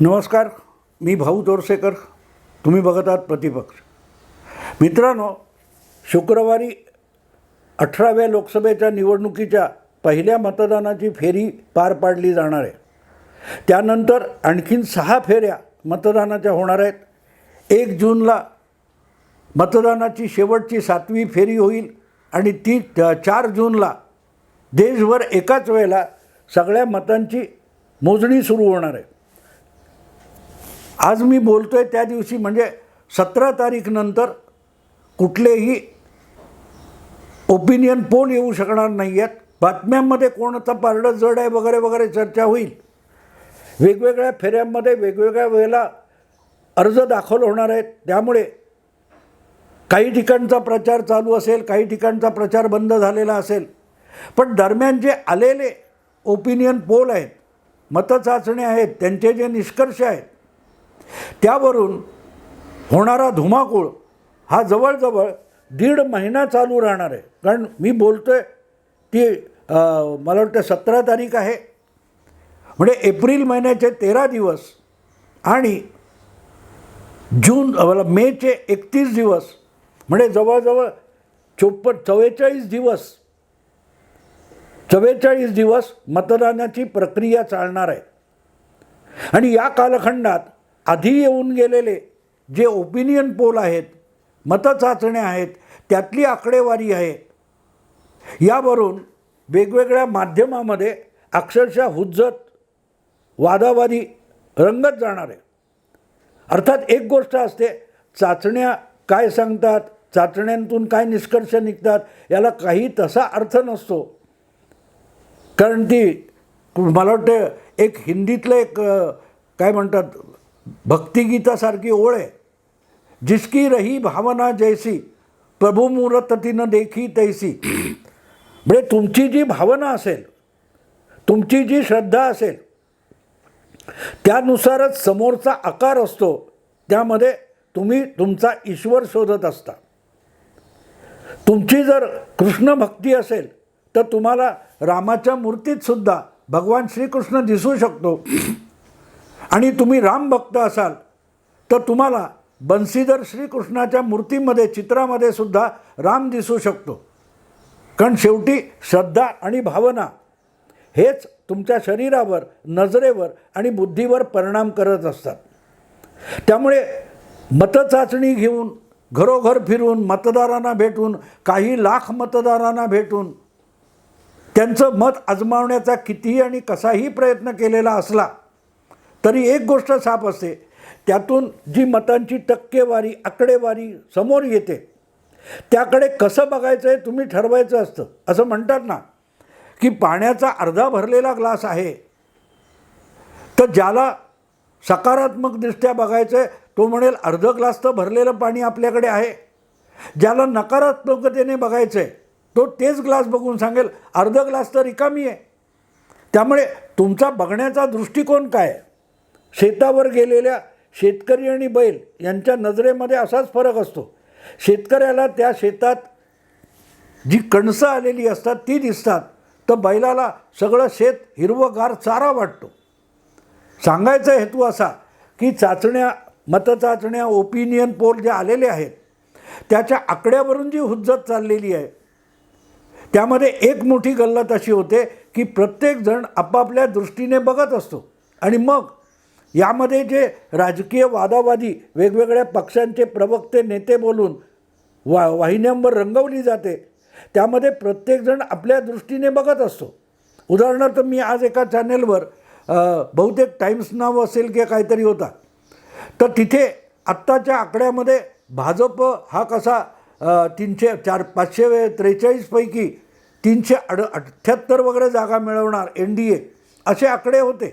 नमस्कार मी भाऊ तोरसेकर तुम्ही बघत आहात प्रतिपक्ष. मित्रांनो शुक्रवारी अठराव्या लोकसभेच्या निवडणुकीच्या पहिल्या मतदानाची फेरी पार पाडली जाणार आहे. त्यानंतर आणखीन सहा फेऱ्या मतदानाच्या होणार आहेत. एक जूनला मतदानाची शेवटची सातवी फेरी होईल आणि ती चार जूनला देशभर एकाच वेळेला सगळ्या मतांची मोजणी सुरू होणार आहे. आज मी बोलतो आहे त्या दिवशी म्हणजे सतरा तारीखनंतर कुठलेही ओपिनियन पोल येऊ शकणार नाही आहेत बातम्यांमध्ये कोणाचा पारडं जड आहे वगैरे वगैरे चर्चा होईल. वेगवेगळ्या फेऱ्यांमध्ये वेगवेगळ्या वेळेला अर्ज दाखल होणार आहेत. त्यामुळे काही ठिकाणचा प्रचार चालू असेल काही ठिकाणचा प्रचार बंद झालेला असेल. पण दरम्यान जे आलेले ओपिनियन पोल आहेत मतचाचण्या आहेत त्यांचे जे निष्कर्ष आहेत त्यावरून होणारा धुमाकूळ हा जवळजवळ दीड महिना चालू राहणार आहे. कारण मी बोलतो आहे ती मला वाटतं सतरा तारीख आहे. म्हणजे एप्रिल महिन्याचे तेरा दिवस आणि जून मला मेचे एकतीस दिवस. म्हणजे जवळजवळ चोपन्न चव्वेचाळीस दिवस चव्वेचाळीस दिवस मतदानाची प्रक्रिया चालणार आहे. आणि या कालखंडात आधी येऊन गेलेले जे ओपिनियन पोल आहेत मतचाचण्या आहेत त्यातली आकडेवारी आहे. यावरून वेगवेगळ्या माध्यमामध्ये अक्षरशः हुज्जत वादावादी रंगत जाणार आहे. अर्थात एक गोष्ट असते चाचण्या काय सांगतात चाचण्यांतून काय निष्कर्ष निघतात याला काही तसा अर्थ नसतो. कारण ती मला वाटतं एक हिंदीतलं एक काय म्हणतात भक्तिगीतासारखी ओळ आहे. जिसकी रही भावना जैसी प्रभू मुहूर्त तिनं देखी तैसी. म्हणजे तुमची जी भावना असेल तुमची जी श्रद्धा असेल त्यानुसारच समोरचा आकार असतो त्यामध्ये तुम्ही तुमचा ईश्वर शोधत असता. तुमची जर कृष्ण भक्ती असेल तर तुम्हाला रामाच्या मूर्तीतसुद्धा भगवान श्रीकृष्ण दिसू शकतो. आणि तुम्ही राम भक्त असाल तर तुम्हाला बन्सीधर श्रीकृष्णाच्या मूर्तीमध्ये चित्रामध्ये सुद्धा राम दिसू शकतो. कारण शेवटी श्रद्धा आणि भावना हेच तुमच्या शरीरावर नजरेवर आणि बुद्धीवर परिणाम करत असतात. त्यामुळे मतचाचणी घेऊन घरोघर फिरून मतदारांना भेटून काही लाख मतदारांना भेटून त्यांचं मत आजमावण्याचा कितीही आणि कसाही प्रयत्न केलेला असला तरी एक गोष्ट साफ असते त्यातून जी मतांची टक्केवारी आकडेवारी समोर येते त्याकडे कसं बघायचं आहे तुम्ही ठरवायचं असतं. असं म्हणतात ना की पाण्याचा अर्धा भरलेला ग्लास आहे तर ज्याला सकारात्मकदृष्ट्या बघायचं आहे तो म्हणेल अर्ध ग्लास तर भरलेलं पाणी आपल्याकडे आहे. ज्याला नकारात्मकतेने बघायचं आहे तो तेच ग्लास बघून सांगेल अर्ध ग्लास तर रिकामी आहे. त्यामुळे तुमचा बघण्याचा दृष्टिकोन काय आहे? शेतावर गेलेल्या शेतकरी आणि बैल यांच्या नजरेमध्ये असाच फरक असतो. शेतकऱ्याला त्या शेतात जी कणसं आलेली असतात ती दिसतात तर बैलाला सगळं शेत हिरवंगार चारा वाटतो. सांगायचा हेतू असा की चाचण्या मतचाचण्या ओपिनियन पोल जे आलेले आहेत त्याच्या आकड्यावरून जी हुज्जत चाललेली आहे त्यामध्ये एक मोठी गल्लत अशी होते की प्रत्येकजण आपापल्या दृष्टीने बघत असतो. आणि मग यामध्ये जे राजकीय वादावादी वेगवेगळ्या पक्षांचे प्रवक्ते नेते बोलून वा वाहिन्यांवर रंगवली जाते त्यामध्ये प्रत्येकजण आपल्या दृष्टीने बघत असतो. उदाहरणार्थ मी आज एका चॅनेलवर बहुतेक टाईम्स नाव असेल किंवा काहीतरी होता. तर तिथे आत्ताच्या आकड्यामध्ये भाजप हा कसा तीनशे चार पाचशे त्रेचाळीसपैकी तीनशे अड अठ्ठ्याहत्तर वगैरे जागा मिळवणार एन डी ए असे आकडे होते.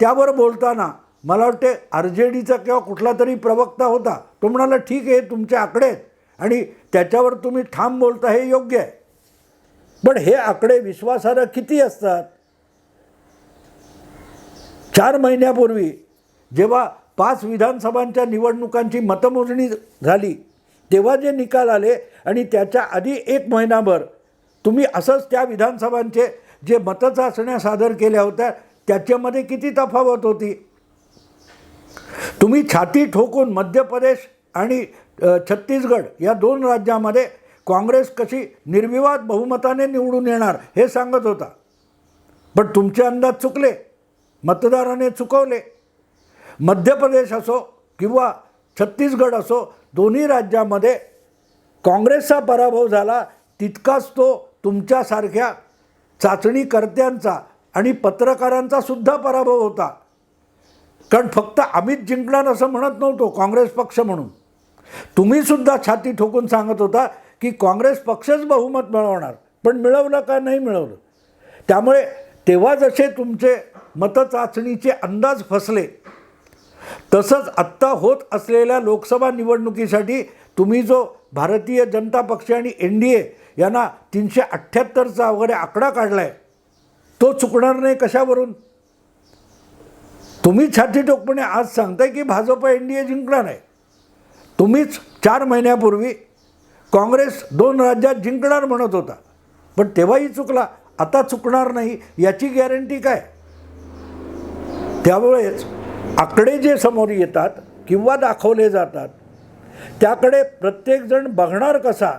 त्यावर बोलताना मला वाटते आर जे डीचा किंवा कुठला तरी प्रवक्ता होता तो म्हणाला ठीक आहे तुमचे आकडे आहेत आणि त्याच्यावर तुम्ही ठाम बोलता हे योग्य आहे. पण हे आकडे विश्वासार्ह किती असतात? चार महिन्यापूर्वी जेव्हा पाच विधानसभांच्या निवडणुकांची मतमोजणी झाली तेव्हा जे निकाल आले आणि त्याच्या आधी एक महिनाभर तुम्ही असंच त्या विधानसभांचे जे मतचाचण्या सादर केल्या होत्या त्याच्यामध्ये किती तफावत होती? तुम्ही छाती ठोकून मध्य प्रदेश आणि छत्तीसगड या दोन राज्यामध्ये काँग्रेस कशी निर्विवाद बहुमताने निवडून येणार हे सांगत होता. पण तुमचे अंदाज चुकले मतदाराने चुकवले. मध्य प्रदेश असो किंवा छत्तीसगड असो दोन्ही राज्यामध्ये काँग्रेसचा पराभव झाला तितकाच तो तुमच्यासारख्या चाचणीकर्त्यांचा आणि पत्रकारांचा सुद्धा पराभव होता. कारण फक्त आम्हीच जिंकणार असं म्हणत नव्हतो काँग्रेस पक्ष म्हणून. तुम्हीसुद्धा छाती ठोकून सांगत होता की काँग्रेस पक्षच बहुमत मिळवणार. पण मिळवलं का नाही मिळवलं? त्यामुळे तेव्हा जसे तुमचे मतचाचणीचे अंदाज फसले तसंच आत्ता होत असलेल्या लोकसभा निवडणुकीसाठी तुम्ही जो भारतीय जनता पक्ष आणि एन डी ए यांना तीनशे अठ्ठ्याहत्तरचा वगैरे आकडा काढला आहे तो चुकणार नाही कशावरून? तुम्ही छातीटोकपणे आज सांगताय की भाजप एन डी ए जिंकणार आहे तुम्हीच चार महिन्यापूर्वी काँग्रेस दोन राज्यात जिंकणार म्हणत होता. पण तेव्हाही चुकला आता चुकणार नाही याची गॅरंटी काय? त्यामुळेच आकडे जे समोर येतात किंवा दाखवले जातात त्याकडे प्रत्येकजण बघणार कसा?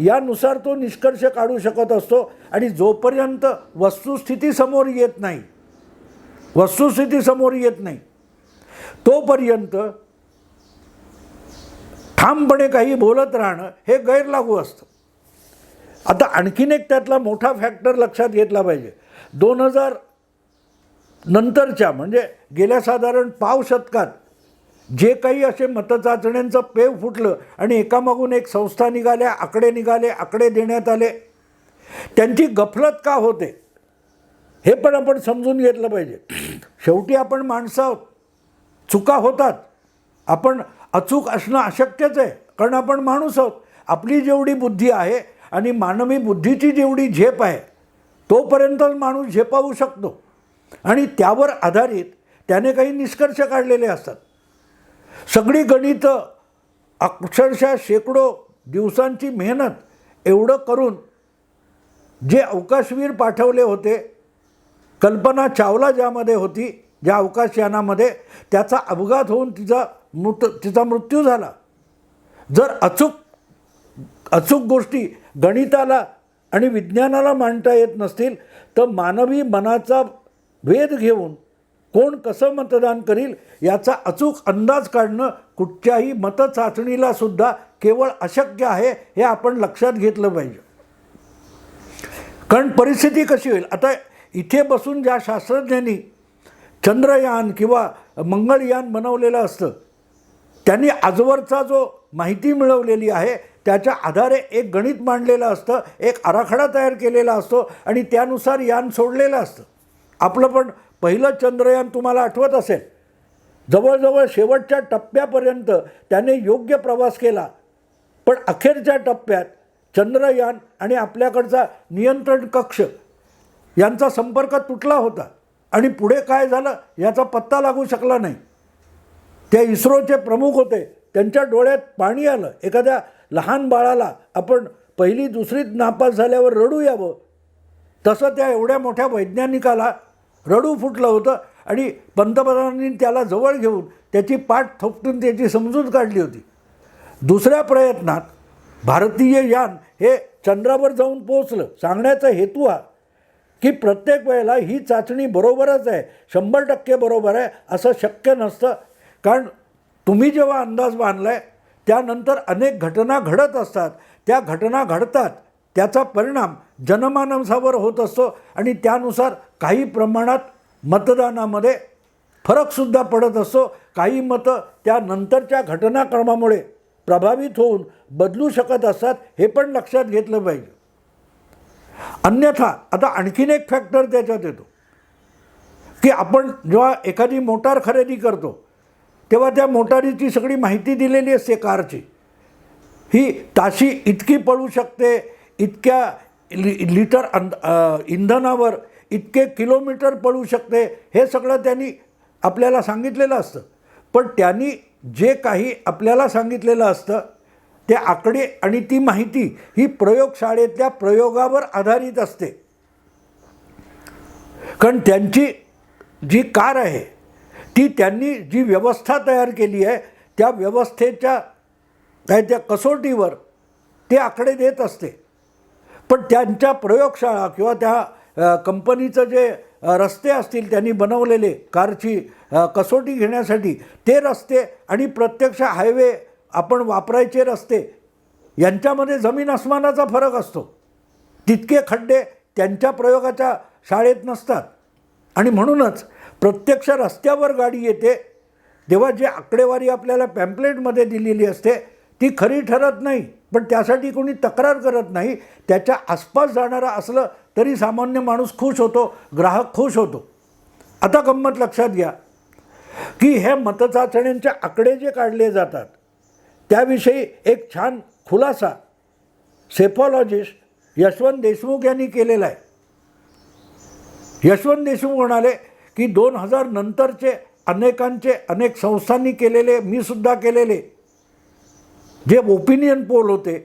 यानुसार तो निष्कर्ष काढू शकत असतो. आणि जोपर्यंत वस्तुस्थिती समोर येत नाही वस्तुस्थिती समोर येत नाही तोपर्यंत ठामपणे काही बोलत राहणं हे गैरलागू असतं. आता आणखीन एक त्यातला मोठा फॅक्टर लक्षात घेतला पाहिजे. दोन हजार नंतरच्या म्हणजे गेल्या साधारण पाव शतकात जे काही असे मतचाचण्यांचं पेव फुटलं आणि एकामागून एक संस्था निघाल्या आकडे निघाले आकडे देण्यात आले त्यांची गफलत का होते? हे पण आपण समजून घेतलं पाहिजे. शेवटी आपण माणसं आहोत. चुका होतात. आपण अचूक असणं अशक्यच आहे कारण आपण माणूस आहोत. आपली जेवढी बुद्धी आहे आणि मानवी बुद्धीची जेवढी झेप आहे तोपर्यंतच माणूस झेपावू शकतो. आणि त्यावर आधारित त्याने काही निष्कर्ष काढलेले असतात. सगळी गणितं अक्षरशः शेकडो दिवसांची मेहनत एवढं करून जे अवकाशवीर पाठवले होते कल्पना चावला ज्यामध्ये होती ज्या अवकाशयानामध्ये त्याचा अपघात होऊन तिचा मृत तिचा मृत्यू झाला. जर अचूक अचूक गोष्टी गणिताला आणि विज्ञानाला मांडता येत नसतील तर मानवी मनाचा भेद घेऊन कोण कसं मतदान करील याचा अचूक अंदाज काढणं कुठच्याही मतचाचणीला सुद्धा केवळ अशक्य आहे हे आपण लक्षात घेतलं पाहिजे. कारण परिस्थिती कशी होईल? आता इथे बसून ज्या शास्त्रज्ञांनी चंद्रयान किंवा मंगळयान बनवलेलं असतं त्यांनी आजवरचा जो माहिती मिळवलेली आहे त्याच्या आधारे एक गणित मांडलेलं असतं एक आराखडा तयार केलेला असतो आणि त्यानुसार यान सोडलेलं असतं. आपलं पण पहिलं चंद्रयान तुम्हाला आठवत असेल. जवळजवळ शेवटच्या टप्प्यापर्यंत त्याने योग्य प्रवास केला. पण अखेरच्या टप्प्यात चंद्रयान आणि आपल्याकडचा नियंत्रण कक्ष यांचा संपर्क तुटला होता. आणि पुढे काय झालं याचा पत्ता लागू शकला नाही. त्या इस्रोचे प्रमुख होते. त्यांच्या डोळ्यात पाणी आलं. एखाद्या लहान बाळाला आपण पहिली दुसरीत नापास झाल्यावर रडू यावं. तसं त्या एवढ्या मोठ्या वैज्ञानिकाला रडू फुटलं होतं आणि पंतप्रधानांनी त्याला जवळ घेऊन त्याची पाठ थोपटून त्याची समजून काढली होती. दुसऱ्या प्रयत्नात भारतीय यान हे चंद्रावर जाऊन पोचलं सांगण्याचा हेतू हा की प्रत्येक वेळेला ही चाचणी बरोबरच आहे. शंभर टक्के बरोबर आहे असं शक्य नसतं. कारण तुम्ही जेव्हा अंदाज बांधला आहे त्यानंतर अनेक घटना घडत असतात. त्या घटना घडतात. त्याचा परिणाम जनमानसावर होत असतो आणि त्यानुसार काही प्रमाणात मतदानामध्ये फरकसुद्धा पडत असतो. काही मतं त्या नंतरच्या घटनाक्रमामुळे प्रभावित होऊन बदलू शकत असतात हे पण लक्षात घेतलं पाहिजे. अन्यथा आता आणखीन एक फॅक्टर त्याच्यात येतो. की आपण जेव्हा एखादी मोटार खरेदी करतो तेव्हा त्या मोटारीची सगळी माहिती दिलेली असते कारची. ही ताशी इतकी पळू शकते इतक्या लि लिटर अंद इंधनावर इतके किलोमीटर पळू शकते हे सगळं त्यांनी आपल्याला सांगितलेलं असतं. पण त्यांनी जे काही आपल्याला सांगितलेलं असतं ते आकडे आणि ती माहिती ही प्रयोगशाळेतल्या प्रयोगावर आधारित असते. कारण त्यांची जी कार आहे ती त्यांनी जी व्यवस्था तयार केली आहे त्या व्यवस्थेच्या काय त्या कसोटीवर ते आकडे देत असते. पण त्यांच्या प्रयोगशाळा किंवा त्या कंपनीचं जे रस्ते असतील त्यांनी बनवलेले कारची कसोटी घेण्यासाठी ते रस्ते आणि प्रत्यक्ष हायवे आपण वापरायचे रस्ते यांच्यामध्ये जमीन आसमानाचा फरक असतो. तितके खड्डे त्यांच्या प्रयोगाच्या शाळेत नसतात. आणि म्हणूनच प्रत्यक्ष रस्त्यावर गाडी येते तेव्हा जी आकडेवारी आपल्याला पॅम्पलेटमध्ये दिलेली असते ती खरी ठरत नाही. पण त्यासाठी कोणी तक्रार करत नाही. त्याच्या आसपास जाणारा असलं तरी सामान्य माणूस खुश होतो ग्राहक खुश होतो. आता गंमत लक्षात घ्या. की हे मतचाचण्यांचे आकडे जे काढले जातात त्याविषयी एक छान खुलासा सेफॉलॉजिस्ट यशवंत देशमुख यांनी केलेला आहे. यशवंत देशमुख म्हणाले की दोन हजार नंतरचे अनेकांचे अनेक संस्थांनी केलेले मी सुद्धा केलेले. जे ओपिनियन पोल होते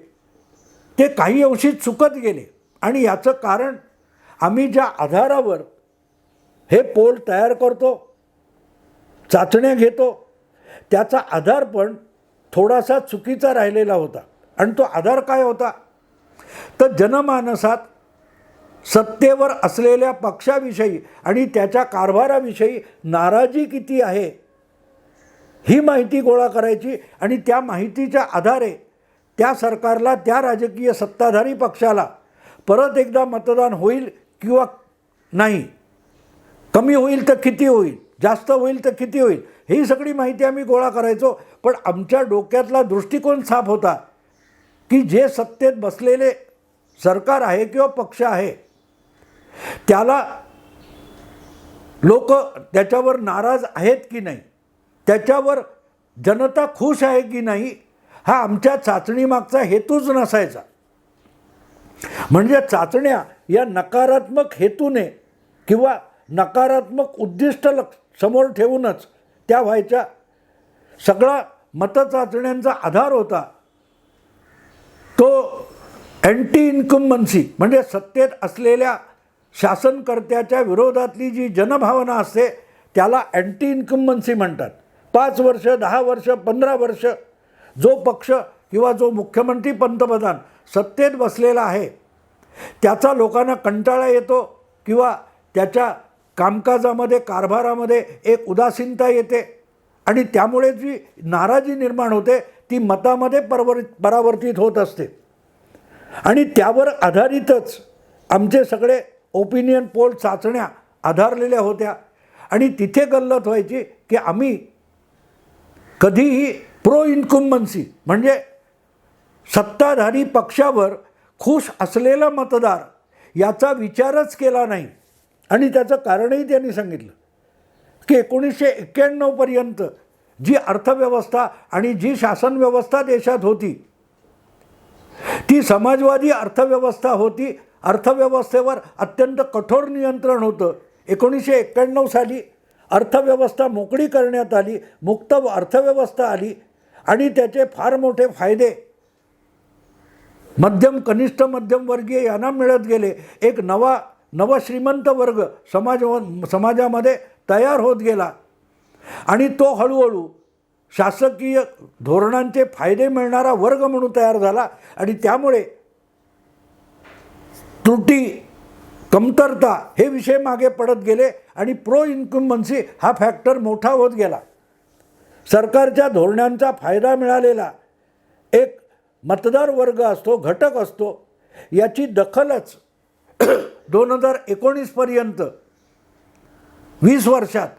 ते काही अंशी चुकत गेले. आणि याचं कारण आम्ही ज्या आधारावर हे पोल तयार करतो चाचण्या घेतो त्याचा आधार पण थोडासा चुकीचा राहिलेला होता. आणि तो आधार काय होता? तर जनमानसात सत्तेवर असलेल्या पक्षाविषयी आणि त्याच्या कारभाराविषयी नाराजी किती आहे ही माहिती गोळा करायची आणि त्या माहितीच्या आधारे त्या सरकारला त्या राजकीय सत्ताधारी पक्षाला परत एकदा मतदान होईल किंवा नाही? कमी होईल तर किती होईल? जास्त होईल तर किती होईल? ही सगळी माहिती आम्ही गोळा करायचो पण आमच्या डोक्यातला दृष्टिकोन साफ होता की जे सत्तेत बसलेले सरकार आहे किंवा पक्ष आहे त्याला लोक त्याच्यावर नाराज आहेत की नाही? त्याच्यावर जनता खुश आहे की नाही हा आमच्या चाचणीमागचा हेतूच नसायचा. म्हणजे चाचण्या या नकारात्मक हेतूने किंवा नकारात्मक उद्दिष्ट लक्ष समोर ठेवूनच त्या व्हायच्या. सगळा मतचाचण्यांचा आधार होता. तो अँटी इन्कम्बन्सी म्हणजे सत्तेत असलेल्या शासनकर्त्याच्या विरोधातली जी जनभावना असते त्याला अँटी इन्कम्बन्सी म्हणतात. पाच वर्ष दहा वर्ष पंधरा वर्ष जो पक्ष किंवा जो मुख्यमंत्री पंतप्रधान सत्तेत बसलेला आहे त्याचा लोकांना कंटाळा येतो किंवा त्याच्या कामकाजामध्ये कारभारामध्ये एक उदासीनता येते आणि त्यामुळे जी नाराजी निर्माण होते ती मतामध्ये परवरित परावर्तित होत असते. आणि त्यावर आधारितच आमचे सगळे ओपिनियन पोल चाचण्या आधारलेल्या होत्या आणि तिथे गल्लत व्हायची की आम्ही कधीही प्रो इन्कुम्बन्सी म्हणजे सत्ताधारी पक्षावर खुश असलेला मतदार याचा विचारच केला नाही. आणि त्याचं कारणही त्यांनी सांगितलं. की एकोणीसशे एक्क्याण्णवपर्यंत जी अर्थव्यवस्था आणि जी शासन व्यवस्था देशात होती ती समाजवादी अर्थव्यवस्था होती. अर्थव्यवस्थेवर अत्यंत कठोर नियंत्रण होतं. एकोणीसशे एक्क्याण्णव साली अर्थव्यवस्था मोकळी करण्यात आली मुक्त अर्थव्यवस्था आली आणि त्याचे फार मोठे फायदे. मध्यम कनिष्ठ मध्यमवर्गीय यांना मिळत गेले. एक नवा नवश्रीमंत वर्ग समाज समाजामध्ये तयार होत गेला. आणि तो हळूहळू शासकीय धोरणांचे फायदे मिळणारा वर्ग म्हणून तयार झाला आणि त्यामुळे त्रुटी कमतरता हे विषय मागे पडत गेले आणि प्रो इन्कम्बन्सी हा फॅक्टर मोठा होत गेला. सरकारच्या धोरणांचा फायदा मिळालेला एक मतदार वर्ग असतो घटक असतो याची दखलच दोन हजार एकोणीसपर्यंत वीस वर्षात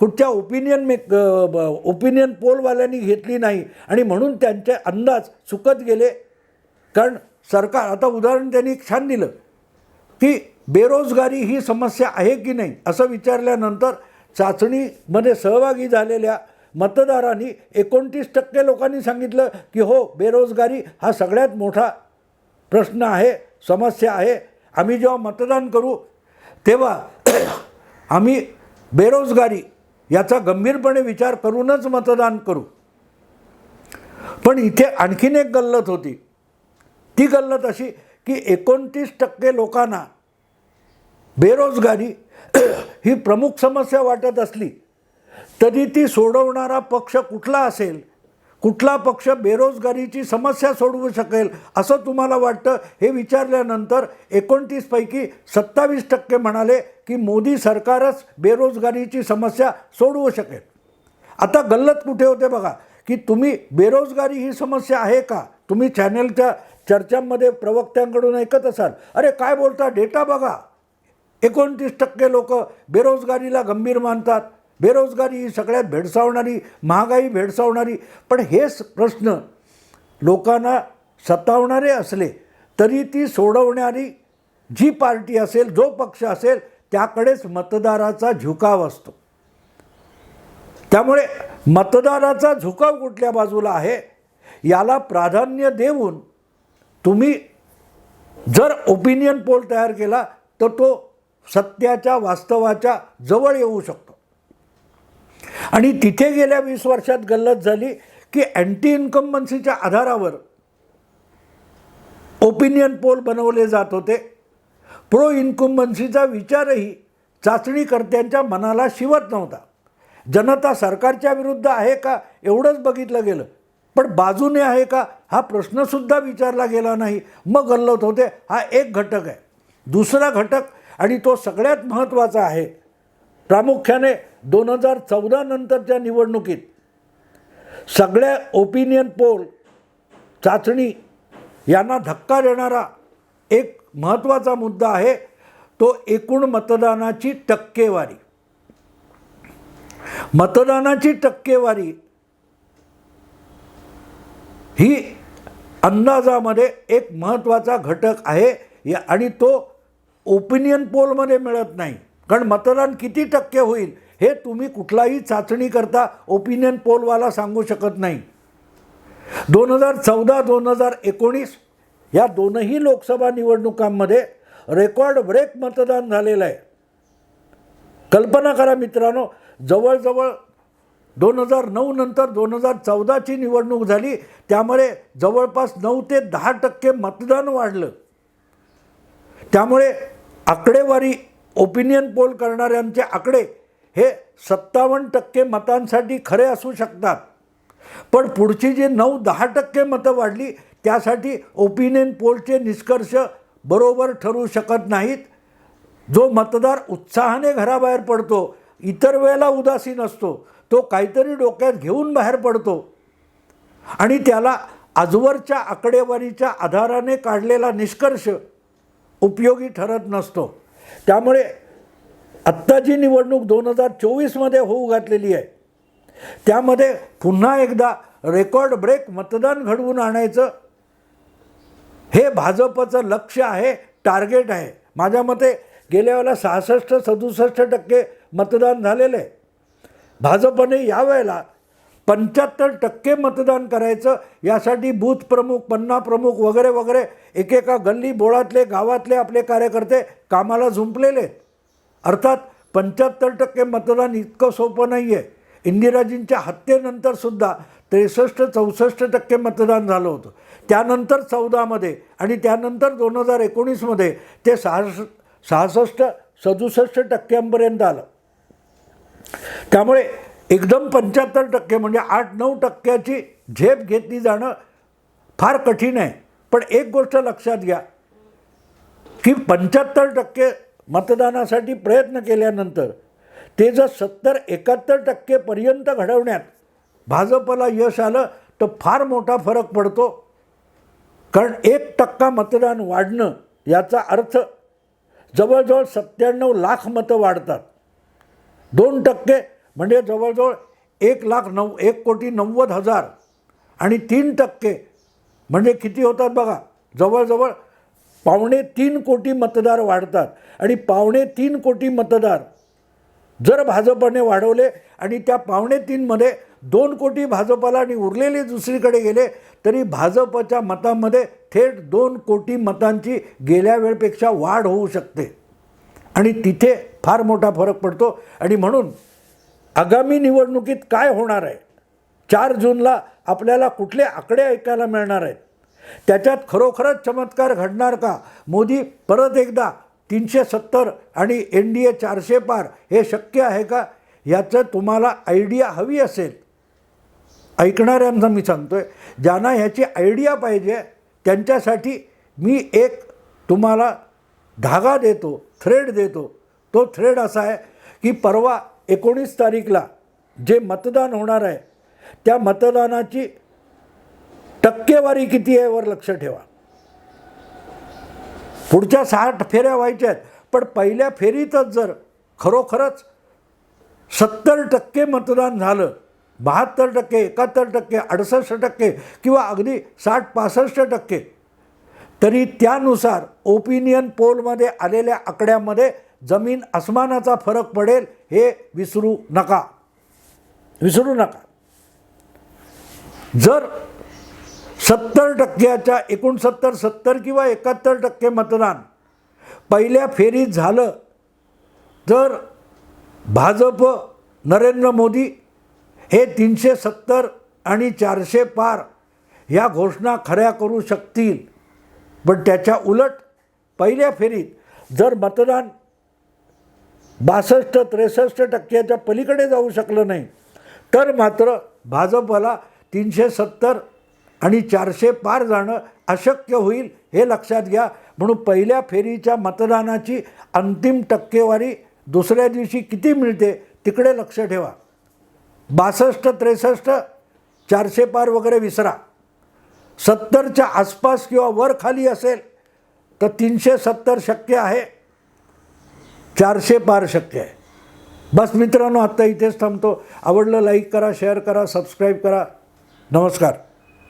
कुठच्या ओपिनियन मेक ओपिनियन पोलवाल्यांनी घेतली नाही आणि म्हणून त्यांचे अंदाज चुकत गेले. कारण सरकार आता उदाहरण त्यांनी छान दिलं की बेरोजगारी ही समस्या आहे की नाही असं विचारल्यानंतर चाचणीमध्ये सहभागी झालेल्या मतदारांनी एकोणतीस टक्के लोकांनी सांगितलं की हो बेरोजगारी हा सगळ्यात मोठा प्रश्न आहे समस्या आहे. आम्ही जेव्हा मतदान करू तेव्हा आम्ही बेरोजगारी याचा गंभीरपणे विचार करूनच मतदान करू. पण इथे आणखीन एक गल्लत होती. ती गल्लत अशी की एकोणतीस टक्के लोकांना बेरोजगारी ही प्रमुख समस्या वाटत असली तरी ती सोडवणारा पक्ष कुठला असेल? कुठला पक्ष बेरोजगारीची समस्या सोडवू शकेल असं तुम्हाला वाटतं? हे विचारल्यानंतर एकोणतीसपैकी सत्तावीस टक्के म्हणाले की मोदी सरकारच बेरोजगारीची समस्या सोडवू शकेल. आता गल्लत कुठे होते बघा की तुम्ही बेरोजगारी ही समस्या आहे का? तुम्ही चॅनलच्या चर्चांमध्ये प्रवक्त्यांकडून ऐकत असाल. अरे काय बोलता? डेटा बघा. एकोणतीस टक्के लोक बेरोजगारीला गंभीर मानतात. बेरोजगारी ही सगळ्यात भेडसावणारी महागाई भेडसावणारी. पण हेच प्रश्न लोकांना सतावणारे असले तरी ती सोडवणारी जी पार्टी असेल जो पक्ष असेल त्याकडेच मतदाराचा झुकाव असतो. त्यामुळे मतदाराचा झुकाव कुठल्या बाजूला आहे याला प्राधान्य देऊन तुम्ही जर ओपिनियन पोल तयार केला तर तो सत्याच्या वास्तवाच्या जवळ येऊ शकतो. आणि तिथे गेल्या वीस वर्षात गल्लत झाली की अँटी इन्कम्बन्सीच्या आधारावर ओपिनियन पोल बनवले जात होते. प्रो इन्कम्बन्सीचा विचारही चाचणीकर्त्यांच्या मनाला शिवत नव्हता. जनता सरकारच्या विरुद्ध आहे का एवढंच बघितलं गेलं. पण बाजूने आहे का हा प्रश्नसुद्धा विचारला गेला नाही. मग गल्लत होते. हा एक घटक आहे. दुसरा घटक आणि तो सगळ्यात महत्त्वाचा आहे. प्रामुख्याने दोन हजार चौदा नंतरच्या निवडणुकीत सगळ्या ओपिनियन पोल चाचणी यांना धक्का देणारा एक महत्त्वाचा मुद्दा आहे तो एकूण मतदानाची टक्केवारी. मतदानाची टक्केवारी ही अंदाजामध्ये एक महत्त्वाचा घटक आहे या आणि तो ओपिनियन पोलमध्ये मिळत नाही. कारण मतदान किती टक्के होईल हे तुम्ही कुठलाही चाचणी करता ओपिनियन पोलवाला सांगू शकत नाही. दोन हजार चौदा दोन हजार एकोणीस या दोनही लोकसभा निवडणुकांमध्ये रेकॉर्ड ब्रेक मतदान झालेलं आहे. कल्पना करा मित्रांनो जवळजवळ दोन हजार नऊ नंतर दोन हजार चौदाची निवडणूक झाली त्यामुळे जवळपास नऊ ते दहा टक्के मतदान वाढलं. त्यामुळे आकडेवारी ओपिनियन पोल करणाऱ्यांचे आकडे हे सत्तावन्न टक्के मतांसाठी खरे असू शकतात. पण पुढची जी नऊ दहा टक्के मतं वाढली त्यासाठी ओपिनियन पोलचे निष्कर्ष बरोबर ठरू शकत नाहीत. जो मतदार उत्साहाने घराबाहेर पडतो इतर वेळेला उदासीन असतो तो काहीतरी डोक्यात घेऊन बाहेर पडतो. आणि त्याला आजवरच्या आकडेवारीच्या आधाराने काढलेला निष्कर्ष उपयोगी ठरत नसतो. त्यामुळे आत्ता जी निवडणूक दोन हजार चोवीसमध्ये होऊ घातलेली आहे त्यामध्ये पुन्हा एकदा रेकॉर्ड ब्रेक मतदान घडवून आणायचं हे भाजपचं लक्ष आहे टार्गेट आहे. माझ्या मते गेल्या वेळेला सहासष्ट सदुसष्ट टक्के मतदान झालेलं आहे. भाजपने यावेळेला पंच्याहत्तर टक्के मतदान करायचं यासाठी बूथ प्रमुख पन्ना प्रमुख वगैरे वगैरे एकेका गल्ली बोळातले गावातले आपले कार्यकर्ते कामाला झुंपलेले. अर्थात पंच्याहत्तर टक्के मतदान इतकं सोपं नाही आहे इंदिराजींच्या हत्येनंतरसुद्धा त्रेसष्ट चौसष्ट टक्के मतदान झालं होतं. त्यानंतर चौदामध्ये आणि त्यानंतर दोन हजार एकोणीसमध्ये ते सहास सहासष्ट सदुसष्ट टक्क्यांपर्यंत आलं. त्यामुळे एकदम पंच्याहत्तर टक्के म्हणजे आठ नऊ टक्क्याची झेप घेतली जाणं फार कठीण आहे. पण एक गोष्ट लक्षात घ्या की पंच्याहत्तर टक्के मतदानासाठी प्रयत्न केल्यानंतर ते जर सत्तर एकाहत्तर टक्केपर्यंत घडवण्यात भाजपला यश आलं तर फार मोठा फरक पडतो. कारण एक टक्का मतदान वाढणं याचा अर्थ जवळजवळ सत्त्याण्णव लाख मतं वाढतात. दोन टक्के म्हणजे जवळजवळ एक लाख नऊ एक कोटी नव्वद हजार आणि तीन टक्के. म्हणजे किती होतात बघा? जवळजवळ पावणे तीन कोटी मतदार वाढतात. आणि पावणे तीन कोटी मतदार जर भाजपने वाढवले आणि त्या पावणे तीनमध्ये दोन कोटी भाजपाला आणि उरलेले दुसरीकडे गेले तरी भाजपच्या मतामध्ये थेट दोन कोटी मतांची गेल्या वेळपेक्षा वाढ होऊ शकते. आणि तिथे फार मोठा फरक पडतो. आणि म्हणून आगामी निवडणुकीत काय होणार आहे? चार जूनला आपल्याला कुठले आकडे ऐकायला मिळणार आहेत? त्याच्यात खरोखरच चमत्कार घडणार का? मोदी परत एकदा तीनशे सत्तर आणि एन डी ए चारशे पार हे शक्य आहे का? याचं तुम्हाला आयडिया हवी असेल. ऐकणाऱ्यांना मी सांगतो आहे ज्यांना ह्याची आयडिया पाहिजे त्यांच्यासाठी मी एक तुम्हाला धागा देतो थ्रेड देतो. तो थ्रेड असा आहे की परवा एकोणीस तारीखला जे मतदान होणार आहे त्या मतदानाची टक्केवारी किती आहे वर लक्ष ठेवा. पुढच्या साठ फेऱ्या व्हायच्या आहेत पण पहिल्या फेरीतच जर खरोखरच सत्तर टक्के मतदान झालं बहात्तर टक्के एकाहत्तर टक्के अडुसष्ट टक्के किंवा अगदी साठ पासष्ट टक्के तरी त्यानुसार ओपिनियन पोलमध्ये आलेल्या आकड्यामध्ये जमीन आसमानाचा फरक पडेल हे विसरू नका. विसरू नका. जर सत्तर टक्क्याच्या एकोणसत्तर सत्तर किंवा एकाहत्तर टक्के मतदान पहिल्या फेरीत झालं तर भाजप नरेंद्र मोदी हे तीनशे सत्तर आणि चारशे पार ह्या घोषणा खऱ्या करू शकतील. पण त्याच्या उलट पहिल्या फेरीत जर मतदान बासष्ट त्रेसष्ट टक्क्याच्या पलीकडे जाऊ शकलं नाही. तर मात्र भाजपला तीनशे सत्तर आणि चारशे पार जाणं अशक्य होईल हे लक्षात घ्या. म्हणून पहिल्या फेरीच्या मतदानाची अंतिम टक्केवारी दुसऱ्या दिवशी किती मिळते तिकडे लक्ष ठेवा. बासष्ट त्रेसष्ट चारशे पार वगैरे विसरा. सत्तरच्या आसपास किंवा वर खाली असेल तर तीनशे सत्तर शक्य आहे. चारशे पार शक्य आहे. बस मित्रांनो आत्ता इथेच थांबतो. आवडलं लाईक करा शेअर करा सबस्क्राईब करा. नमस्कार.